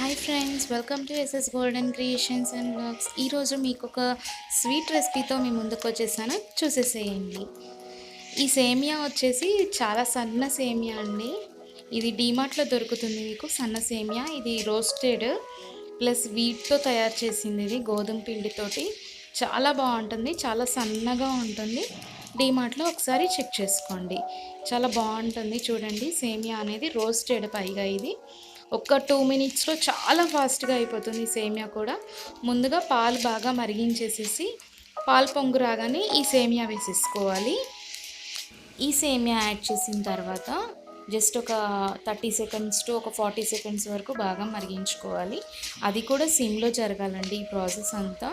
Hi friends welcome to SS golden creations and vlogs ఈరోజు మీకు ఒక స్వీట్ రెసిపీతో మీ ముందుకు వచ్చేసాను. చూసేసేయండి. ఈ సేమియా వచ్చేసి చాలా సన్న సేమియా అండి. ఇది డీమార్ట్లో దొరుకుతుంది మీకు. సన్న సేమియా ఇది రోస్టెడ్ ప్లస్ వీట్తో తయారు చేసింది ఇది గోధుమ పిండితోటి. చాలా బాగుంటుంది చాలా సన్నగా ఉంటుంది. డీమార్ట్లో ఒకసారి చెక్ చేసుకోండి. చాలా బాగుంటుంది చూడండి. సేమియా అనేది రోస్టెడ్ పైగా ఇది. ఒక టూ మినిట్స్లో చాలా ఫాస్ట్గా అయిపోతుంది సేమియా కూడా. ముందుగా పాలు బాగా మరిగించేసేసి పాలు పొంగు రాగానే ఈ సేమియా వేసేసుకోవాలి. ఈ సేమియా యాడ్ చేసిన తర్వాత జస్ట్ ఒక థర్టీ సెకండ్స్ టు ఒక ఫార్టీ సెకండ్స్ వరకు బాగా మరిగించుకోవాలి. అది కూడా సిమ్లో జరగాలండి ఈ ప్రాసెస్ అంతా.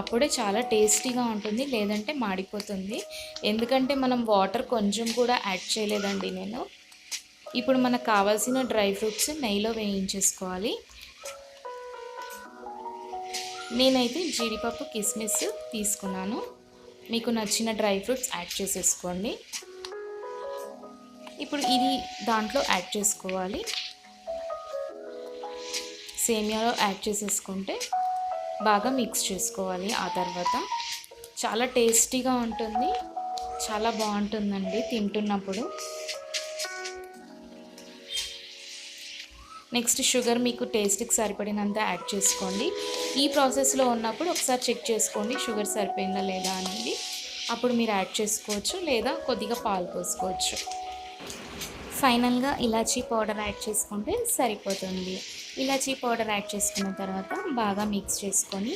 అప్పుడే చాలా టేస్టీగా ఉంటుంది లేదంటే మాడిపోతుంది. ఎందుకంటే మనం వాటర్ కొంచెం కూడా యాడ్ చేయలేదండి నేను. ఇప్పుడు మనకు కావాల్సిన డ్రై ఫ్రూట్స్ నెయ్యిలో వేయించేసుకోవాలి. నేనైతే జీడిపప్పు కిస్మిస్ తీసుకున్నాను. మీకు నచ్చిన డ్రై ఫ్రూట్స్ యాడ్ చేసేసుకోండి. ఇప్పుడు ఇది దాంట్లో యాడ్ చేసుకోవాలి. సేమియాలో యాడ్ చేసేసుకుంటే బాగా మిక్స్ చేసుకోవాలి ఆ తర్వాత. చాలా టేస్టీగా ఉంటుంది. చాలా బాగుంటుందండి తింటున్నప్పుడు. నెక్స్ట్ షుగర్ మీకు టేస్ట్కి సరిపడినంత యాడ్ చేసుకోండి. ఈ ప్రాసెస్లో ఉన్నప్పుడు ఒకసారి చెక్ చేసుకోండి షుగర్ సరిపోయిందా లేదా అనేది. అప్పుడు మీరు యాడ్ చేసుకోవచ్చు లేదా కొద్దిగా పాలు పోసుకోవచ్చు. ఫైనల్గా ఇలాచీ పౌడర్ యాడ్ చేసుకుంటే సరిపోతుంది. ఇలాచీ పౌడర్ యాడ్ చేసుకున్న తర్వాత బాగా మిక్స్ చేసుకొని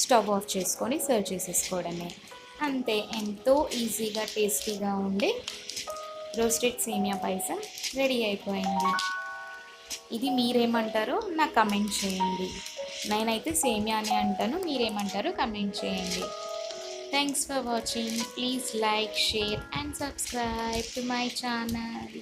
స్టవ్ ఆఫ్ చేసుకొని సర్వ్ చేసేసుకోవడమే. అంతే ఎంతో ఈజీగా టేస్టీగా ఉండే రోస్టెడ్ సేమియా పైసా రెడీ అయిపోయింది. ఇది మీరేమంటారో నాకు కమెంట్ చేయండి. నేనైతే సేమియా అని అంటాను మీరేమంటారో కమెంట్ చేయండి. Thanks for watching please like share and subscribe to my channel